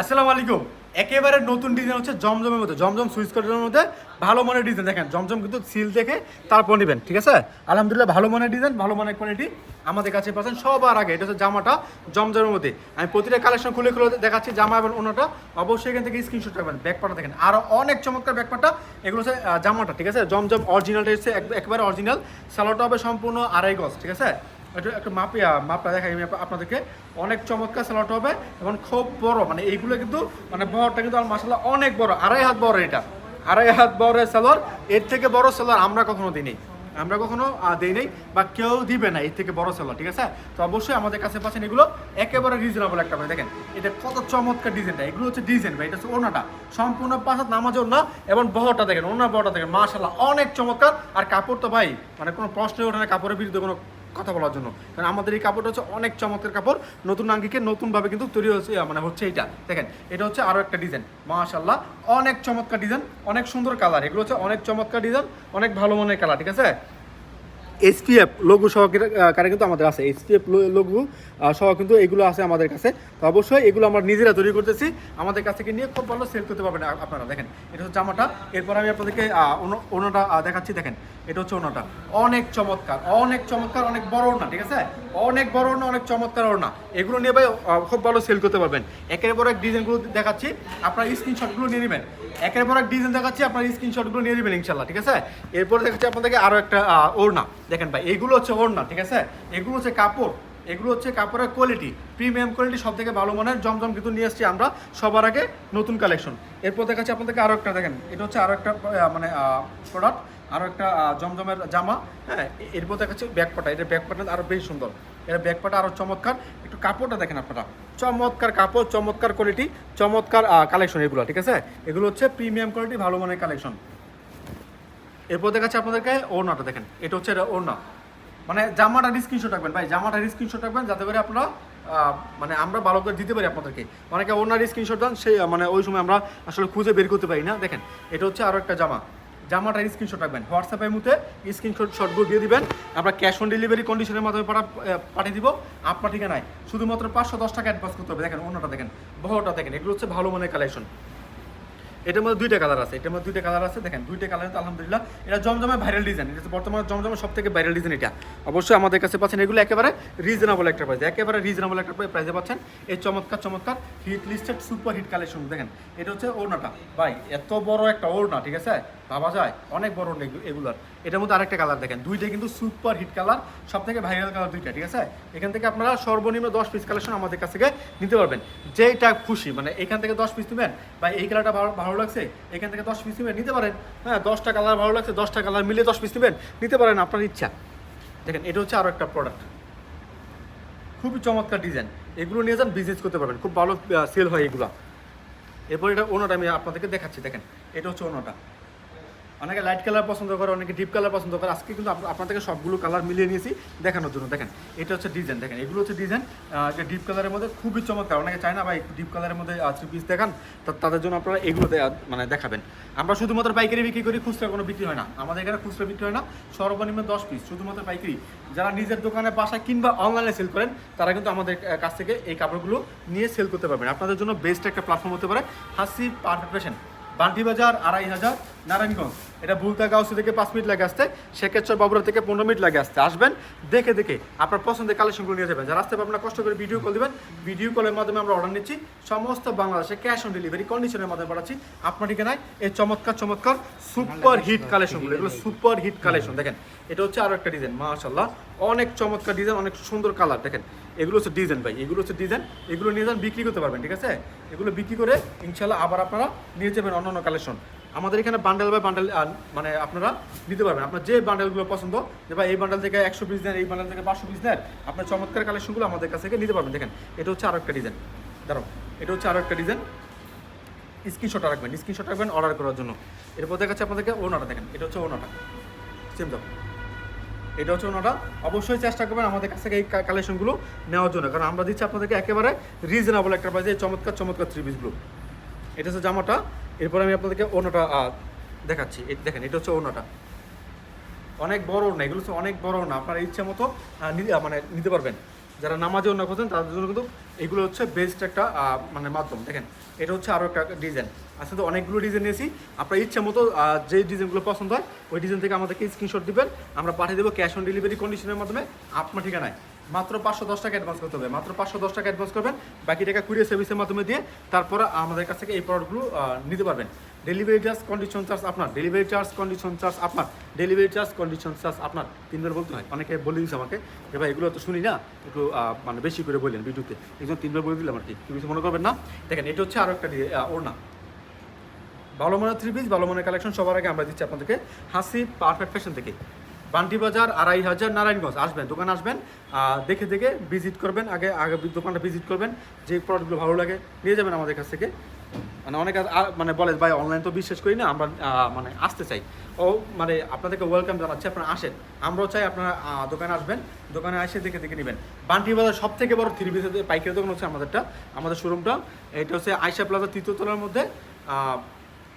আসসালামু আলাইকুম। একেবারে নতুন ডিজাইন হচ্ছে জমজমের মধ্যে, জমজম সুইচ কটনের মধ্যে ভালো মানের ডিজাইন দেখেন, জমজম কিন্তু সিল দেখে তারপর নেবেন, ঠিক আছে? আলহামদুলিল্লাহ ভালো মানের ডিজাইন ভালো মানের কোয়ালিটি আমাদের কাছে পাচ্ছেন সবার আগে। এটা হচ্ছে জামাটা জমজমের মধ্যে। আমি প্রতিটা কালেকশন খুলে খুলে দেখাচ্ছি জামা এবং ওনাটা। অবশ্যই এখান থেকে স্ক্রিনশট রাখবেন ব্যাকপাটা দেখেন। আরও অনেক চমৎকার ব্যাকপাটা এগুলো হচ্ছে জামাটা, ঠিক আছে? জমজম অরিজিনালটা হচ্ছে এক- একেবারে অরিজিনাল সালোয়ারটা হবে সম্পূর্ণ আড়াই গজ, ঠিক আছে? একটু একটু মাপি মাপটা দেখাই আপনাদেরকে। অনেক চমৎকার স্যালাড হবে এবং খুব বড় মানে এইগুলো কিন্তু মানে বড়টা কিন্তু মাসাল্লাহ অনেক বড়, আড়াই হাত বড় এটা। আড়াই হাত বড় স্যালোয়ার এর থেকে বড় স্যালোয়ার আমরা কখনো দিই নেই আমরা কখনো দিই নেই বা কেউ দিবে না এর থেকে বড় স্যালোয়ার ঠিক আছে? তো অবশ্যই আমাদের কাছে পাচ্ছেন এগুলো, একেবারে রিজনেবল একটা ভাই, দেখেন। এটা কত চমৎকার ডিজাইনটা এগুলো হচ্ছে ডিজাইন ভাই, এটা হচ্ছে ওনাটা সম্পূর্ণ পাঁচ হাত নামাজ ওনা এবং বহরটা দেখেন ওনার বহরটা দেখেন মাশাল্লাহ অনেক চমৎকার। আর কাপড় তো ভাই মানে কোনো প্রশ্নই ওঠে না, কাপড়ের বিরুদ্ধে কোনো কথা বলার জন্য। কারণ আমাদের এই কাপড়টা হচ্ছে অনেক চমৎকার কাপড়। নতুন আঙ্গিকে নতুনভাবে কিন্তু তৈরি হচ্ছে মানে হচ্ছে এইটা। দেখেন, এটা হচ্ছে আরও একটা ডিজাইন মাশাল্লাহ অনেক চমৎকার ডিজাইন অনেক সুন্দর কালার এগুলো হচ্ছে অনেক চমৎকার ডিজাইন অনেক ভালো মনের কালার ঠিক আছে? এসপিএফ লঘু সহকারে কিন্তু আমাদের আছে। এসপিএফ লঘু সহ কিন্তু এগুলো আছে আমাদের কাছে। তো অবশ্যই এগুলো আমরা নিজেরা তৈরি করতেছি। আমাদের কাছ থেকে নিয়ে খুব ভালো সেল করতে পারবেন আপনারা। দেখেন, এটা হচ্ছে জামাটা। এরপর আমি আপনাদেরকে ওনো- দেখাচ্ছি। দেখেন এটা হচ্ছে ওনাটা অনেক চমৎকার অনেক চমৎকার, অনেক বড় ওনা ঠিক আছে? অনেক বড় ওনা অনেক চমৎকার ওনা এগুলো নিয়ে ভাই খুব ভালো সেল করতে পারবেন। একের পর এক ডিজাইনগুলো দেখাচ্ছি, আপনার স্ক্রিনশটগুলো নিয়ে নেবেন। একের পর এক ডিজাইন দেখাচ্ছি, আপনার স্ক্রিনশটগুলো নিয়ে নেবেন ইনশাল্লাহ ঠিক আছে? এরপর দেখাচ্ছি আপনাদেরকে আরও একটা ওড়না। দেখেন ভাই এইগুলো হচ্ছে ওড়না, ঠিক আছে? এগুলো হচ্ছে কাপড়, এগুলো হচ্ছে কাপড়ের কোয়ালিটি প্রিমিয়াম কোয়ালিটি সব থেকে ভালো মানের, জমজম কিন্তু নিয়ে এসেছি আমরা সবার আগে নতুন কালেকশন এরপর দেখাচ্ছি আপনাদেরকে আরও একটা, দেখেন, এটা হচ্ছে আরও একটা মানে প্রোডাক্ট আরও একটা জমজমের জামা। হ্যাঁ এ- এরপর দেখাচ্ছে ব্যাকপাটা এটা ব্যাকপাটা আরও বেশ সুন্দর। এটা ব্যাকপাটা আরও চমৎকার। একটু কাপড়টা দেখেন আপনারা। চমৎকার কাপড়, চমৎকার কোয়ালিটি চমৎকার কালেকশন এগুলো, ঠিক আছে? এগুলো হচ্ছে প্রিমিয়াম কোয়ালিটি ভালো মানের কালেকশন এরপর দেখাচ্ছে আপনাদেরকে ওড়নাটা দেখেন। এটা হচ্ছে ওড়না। মানে জামাটা স্ক্রিনশট রাখবেন। ভাই, জামাটা স্ক্রিনশট রাখবেন যাতে করে আপনারা মানে আমরা ভালো করে দিতে পারি আপনাদেরকে। অনেকে ওনার স্ক্রিনশট দেন সেই মানে ওই সময় আমরা আসলে খুঁজে বের করতে পারি না। দেখেন, এটা হচ্ছে আরও একটা জামা। জামাটা স্ক্রিনশট রাখবেন। হোয়াটসঅ্যাপের মধ্যে স্ক্রিনশট শটগুলো দিয়ে দিবেন। আমরা ক্যাশ অন ডেলিভারি কন্ডিশনের মাধ্যমে পাঠা- পাঠিয়ে দিব। আপনার ঠিকানায়। শুধুমাত্র পাঁচশো দশ টাকা অ্যাডভান্স করতে হবে। দেখেন অন্যটা দেখেন বহটা দেখেন, এগুলো হচ্ছে ভালো মানের কালেকশন এটার মধ্যে দুইটা কালার আছে। এটার মধ্যে দুইটা কালার আছে। দেখেন, দুইটা কালার আলহামদুলিল্লাহ। এটা জমজমে ভাইরাল ডিজাইন এটা বর্তমানে জমজমে সব থেকে ভাইরাল ডিজাইন এটা। অবশ্যই আমাদের কাছে পাচ্ছেন এগুলো একেবারে রিজনেবল একটা প্রাইস একেবারে রিজনেবল একটা প্রাইসে পাচ্ছেন। এই চমৎকার চমৎকার hit listed super hit collection দেখেন, এটা হচ্ছে ওড়নাটা। ভাই, এত বড় একটা ওড়না, ঠিক আছে? ভাবা যায়? অনেক বড় এগুলার। এটার মধ্যে আরেকটা কালার দেখেন। দুইটা কিন্তু সুপার হিট কালার সব থেকে ভাইরাল কালার দুইটা, ঠিক আছে? এখান থেকে আপনারা সর্বনিম্ন দশ পিস কালেকশন আমাদের কাছ থেকে নিতে পারবেন। যেটা খুশি মানে এখান থেকে দশ পিস নেবেন, বা এই কালারটা ভালো ভালো লাগছে, এখান থেকে দশ পিস নেবেন, নিতে পারেন। হ্যাঁ দশটা কালার ভালো লাগছে, দশটা কালার মিলিয়ে দশ পিস নেবেন, নিতে পারেন আপনার ইচ্ছা। দেখেন, এটা হচ্ছে আরও একটা প্রোডাক্ট খুবই চমৎকার ডিজাইন এগুলো নিয়ে যান বিজনেস করতে পারবেন। খুব ভালো সেল হয় এগুলো। এরপর এটা ওনাটা আমি আপনাদেরকে দেখাচ্ছি, দেখেন। এটা হচ্ছে ওনাটা অনেকে লাইট কালার পছন্দ করে, অনেকে ডিপ কালার পছন্দ করে। আজকে কিন্তু আপনাদেরকে সবগুলো কালার মিলিয়ে নিয়েছি দেখানোর জন্য। দেখেন, এটা হচ্ছে ডিজাইন দেখেন, এগুলো হচ্ছে ডিজাইন যে ডিপ কালারের মধ্যে খুবই চমৎকার। অনেকে চায় না ভাই ডিপ কালারের মধ্যে থ্রি পিস দেখান, তা- তাদের জন্য আপনারা এগুলো মানে দেখাবেন। আমরা শুধুমাত্র পাইকারি বিক্রি করি খুচরা কোনো বিক্রি হয় না। আমাদের এখানে খুচরা বিক্রি হয় না, সর্বনিম্ন দশ পিস শুধুমাত্র পাইকারি। যারা নিজের দোকানে, বাসায় কিংবা অনলাইনে সেল করেন, তারা কিন্তু আমাদের কাছ থেকে এই কাপড়গুলো নিয়ে সেল করতে পারবেন। আপনাদের জন্য বেস্ট একটা প্ল্যাটফর্ম হতে পারে, হাসি পারফেক্ট ফ্যাশন বান্টি বাজার, আড়াই হাজার, নারায়ণগঞ্জ। এটা ভুলতা গাউসি থেকে পাঁচ মিনিট লাগে আসতে, শেখেশ্বর বাবুরা থেকে পনেরো মিনিট লাগে আসতে। আসবেন, দেখে দেখে আপনার পছন্দের কালেকশনগুলো নিয়ে যাবেন। যারা আসতে আপনারা কষ্ট করে ভিডিও কল দেবেন। ভিডিও কলের মাধ্যমে আমরা অর্ডার নিচ্ছি। সমস্ত বাংলাদেশে ক্যাশ অন ডেলিভারি কন্ডিশনের মাধ্যমে পাঠাচ্ছি। আপনার ঠিকানায় এই চমৎকার চমৎকার সুপার হিট কালেকশনগুলো এগুলো সুপার হিট কালেকশন দেখেন, এটা হচ্ছে আরও একটা ডিজাইন মাশাল্লাহ অনেক চমৎকার ডিজাইন অনেক সুন্দর কালার দেখেন, এগুলো হচ্ছে ডিজাইন ভাই, এগুলো হচ্ছে ডিজাইন এগুলো নিয়ে যান, বিক্রি করতে পারবেন, ঠিক আছে? এগুলো বিক্রি করে ইনশাল্লাহ আবার আপনারা নিয়ে যাবেন অন্য অন্য কালেকশন আমাদের এখানে বান্ডেল বাই বান্ডেল মানে আপনারা নিতে পারবেন। আপনার যে বান্ডেলগুলো পছন্দ, যে ভাই এই বান্ডেল থেকে একশো পিস দেন এই বান্ডেল থেকে পাঁচশো পিস দেন আপনার চমৎকার কালেকশনগুলো আমাদের কাছ থেকে নিতে পারবেন। দেখেন, এটা হচ্ছে আরও একটা ডিজাইন দাঁড়াও, এটা হচ্ছে আরও একটা ডিজাইন স্ক্রিনশট রাখবেন স্ক্রিনশট রাখবেন অর্ডার করার জন্য। এরপর দেখাচ্ছে আপনাদেরকে ওনাটা দেখেন, এটা হচ্ছে ওনাটা সেম দাও এটা হচ্ছে ওনাটা অবশ্যই চেষ্টা করবেন আমাদের কাছ থেকে এই কালেকশনগুলো নেওয়ার জন্য। কারণ আমরা দিচ্ছি আপনাদেরকে একেবারে রিজনেবল একটা প্রাইসে চমৎকার চমৎকার থ্রি পিসগুলো এটা হচ্ছে জামাটা। এরপর আমি আপনাদেরকে ওনাটা দেখাচ্ছি। দেখেন, এটা হচ্ছে ওনাটা অনেক বড় না এগুলো হচ্ছে অনেক বড় না আপনার ইচ্ছা মতো মানে নিতে পারবেন। যারা নামাজে অন্য করছেন তাদের জন্য কিন্তু এগুলো হচ্ছে বেস্ট একটা মানে মাধ্যম। দেখেন, এটা হচ্ছে আরও একটা ডিজাইন আসলে তো অনেকগুলো ডিজাইন নিয়েছি। আপনার ইচ্ছা মতো যে ডিজাইনগুলো পছন্দ হয়, ওই ডিজাইন থেকে আমাদেরকে স্ক্রিনশট দিবেন। আমরা পাঠিয়ে দেবো ক্যাশ অন ডেলিভারি কন্ডিশনের মাধ্যমে, আপনার ঠিকানায়। মাত্র পাঁচশো দশ টাকা অ্যাডভান্স করতে হবে। মাত্র পাঁচশো দশ টাকা অ্যাডভান্স করবেন, বাকি টাকা কুরিয়ার সার্ভিসের মাধ্যমে দিয়ে তারপর আমাদের কাছ থেকে এই প্রোডাক্টগুলো নিতে পারবেন। ডেলিভারি চার্জ কন্ডিশন চার্জ আপনার ডেলিভারি চার্জ কন্ডিশন চার্জ আপনার ডেলিভারি চার্জ কন্ডিশন চার্জ আপনার। তিনবার বলতে হয়, অনেকে বলে দিচ্ছে আমাকে ভাই এগুলো তো শুনি না, একটু মানে বেশি করে বললেন ভিডিওতে। একজন তিনবার বলে দিলাম আর কি কিছু মনে করবেন না। দেখেন, এটা হচ্ছে আরও একটা ওড়না ভালো মানের থ্রি পিস ভালো মানের কালেকশন সবার আগে আমরা দিচ্ছি আপনাদেরকে হাসি পারফেক্ট ফ্যাশন থেকে। বান্টি বাজার, আড়াই হাজার নারায়ণগঞ্জ। আসবেন, দোকানে আসবেন দেখে দেখে ভিজিট করবেন, আগে আগে দোকানটা ভিজিট করবেন, যে প্রোডাক্টগুলো ভালো লাগে, নিয়ে যাবেন আমাদের কাছ থেকে। মানে অনেকে মানে বলে, ভাই অনলাইন তো বিশ্বাস করি না, আমরা মানে আসতে চাই। ও মানে আপনাদেরকে ওয়েলকাম জানাচ্ছি, আপনারা আসেন। আমরাও চাই আপনারা দোকানে আসবেন, দোকানে এসে দেখে দেখে নেবেন। বান্টি বাজার সব থেকে বড় থ্রি পিসের পাইকারি দোকান হচ্ছে আমাদেরটা, আমাদের শোরুমটা এটা হচ্ছে আয়সা প্লাজা তৃতীয় তলার মধ্যে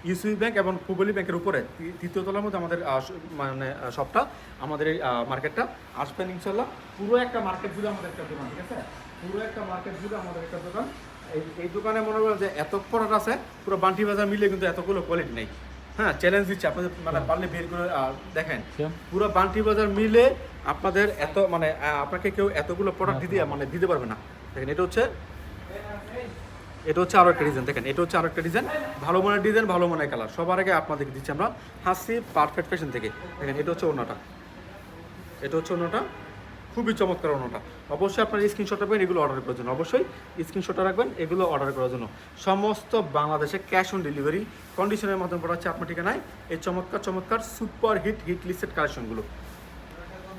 ইউসিবি ব্যাংক এবং পুবলি ব্যাংকের উপরে তৃতীয় তলার মধ্যে আমাদের মানে শপটা আমাদের এই মার্কেটটা আসবেন ইনশাল্লাহ পুরো একটা মার্কেট জুড়ে আমাদের একটা দোকান ঠিক আছে? পুরো একটা মার্কেট জুড়ে আমাদের একটা দোকান। এই এই দোকানে মনে করেন যে এত প্রোডাক্ট আছে পুরো বান্টি বাজার মিলে কিন্তু এতগুলো কোয়ালিটি নেই। হ্যাঁ চ্যালেঞ্জ দিচ্ছে আপনাদের মানে পারলে বের করে দেখেন। পুরো বান্টি বাজার মিলে আপনাদের এত মানে আপনাকে কেউ এতগুলো প্রোডাক্ট দিতে মানে দিতে পারবে না। দেখেন এটা হচ্ছে এটা হচ্ছে আরও একটা ডিজাইন দেখেন, এটা হচ্ছে আরও একটা ডিজাইন ভালো মানের ডিজাইন ভালো মানের কালার সবার আগে আপনাদেরকে দিচ্ছি আমরা হাসি পারফেক্ট ফ্যাশন থেকে। দেখেন, এটা হচ্ছে অন্যটা এটা হচ্ছে অন্যটা খুবই চমৎকার অন্যটা অবশ্যই আপনার স্ক্রিনশট রাখবেন এগুলো অর্ডার করার জন্য। অবশ্যই স্ক্রিনশট রাখবেন, এগুলো অর্ডার করার জন্য। সমস্ত বাংলাদেশে ক্যাশ অন ডেলিভারি কন্ডিশনের মাধ্যমে পড়া হচ্ছে আপনার ঠিকানায় এই চমৎকার চমৎকার সুপার হিট হিট লিস্টেড কালেকশনগুলো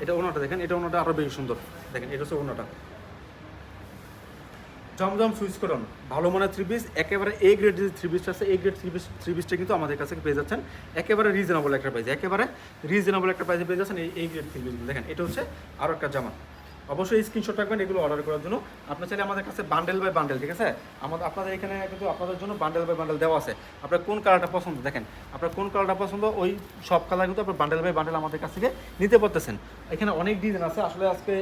এটা অন্যটা দেখেন, এটা অন্যটা আরও বেশি সুন্দর। দেখেন, এটা হচ্ছে অন্যটা জমজম সুইচ করুন। ভালো মানের থ্রি পিস একেবারে এ গ্রেড যে থ্রি পিসটা আছে A grade three piece three পিসটা কিন্তু আমাদের কাছে পেয়ে যাচ্ছেন। একেবারে রিজনেবল একটা প্রাইস একেবারে রিজনেবল একটা প্রাইসে পেয়ে যাচ্ছেন এই এই গ্রেড থ্রি পিসগুলো দেখেন, এটা হচ্ছে আরও একটা জামা। অবশ্যই স্ক্রিনশট রাখবেন, এগুলো অর্ডার করার জন্য। আপনার চাইলে আমাদের কাছে বান্ডেল বাই বান্ডেল ঠিক আছে? আমাদের আপনাদের এখানে কিন্তু আপনাদের জন্য বান্ডেল বাই বান্ডেল দেওয়া আছে। আপনার কোন কালারটা পছন্দ? দেখেন, আপনার কোন কালারটা পছন্দ? ওই সব কালার কিন্তু আপনার বান্ডেল বাই বান্ডেল আমাদের কাছ থেকে নিতে পারতেছেন। এখানে অনেক ডিজাইন আছে। আসলে আজকে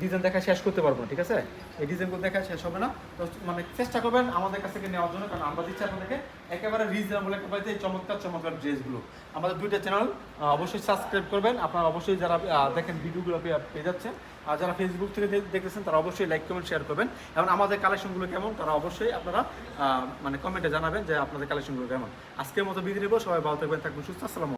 ডিজাইন দেখা শেষ করতে পারব না, ঠিক আছে? এই ডিজাইনগুলো দেখা শেষ হবে না। তো মানে চেষ্টা করবেন আমাদের কাছ থেকে নেওয়ার জন্য, কারণ আমরা দিচ্ছি আপনাদেরকে একেবারে রিজনেবল একটা পাইতে এই চমৎকার চমৎকার ড্রেসগুলো আমাদের দুইটা চ্যানেল অবশ্যই সাবস্ক্রাইব করবেন। আপনারা অবশ্যই যারা দেখেন ভিডিওগুলো পেয়ে পেয়ে যাচ্ছে আর যারা ফেসবুক থেকে দে- দেখতেছেন, তারা অবশ্যই লাইক কমেন্ট শেয়ার করবেন। এবং আমাদের কালেকশনগুলো কেমন, তারা অবশ্যই আপনারা মানে কমেন্টে জানাবেন যে আপনাদের কালেকশনগুলো কেমন। আজকের মতো বিদায় নেব, সবাই ভালো থাকবেন থাকবেন সুস্থ, আসসালাম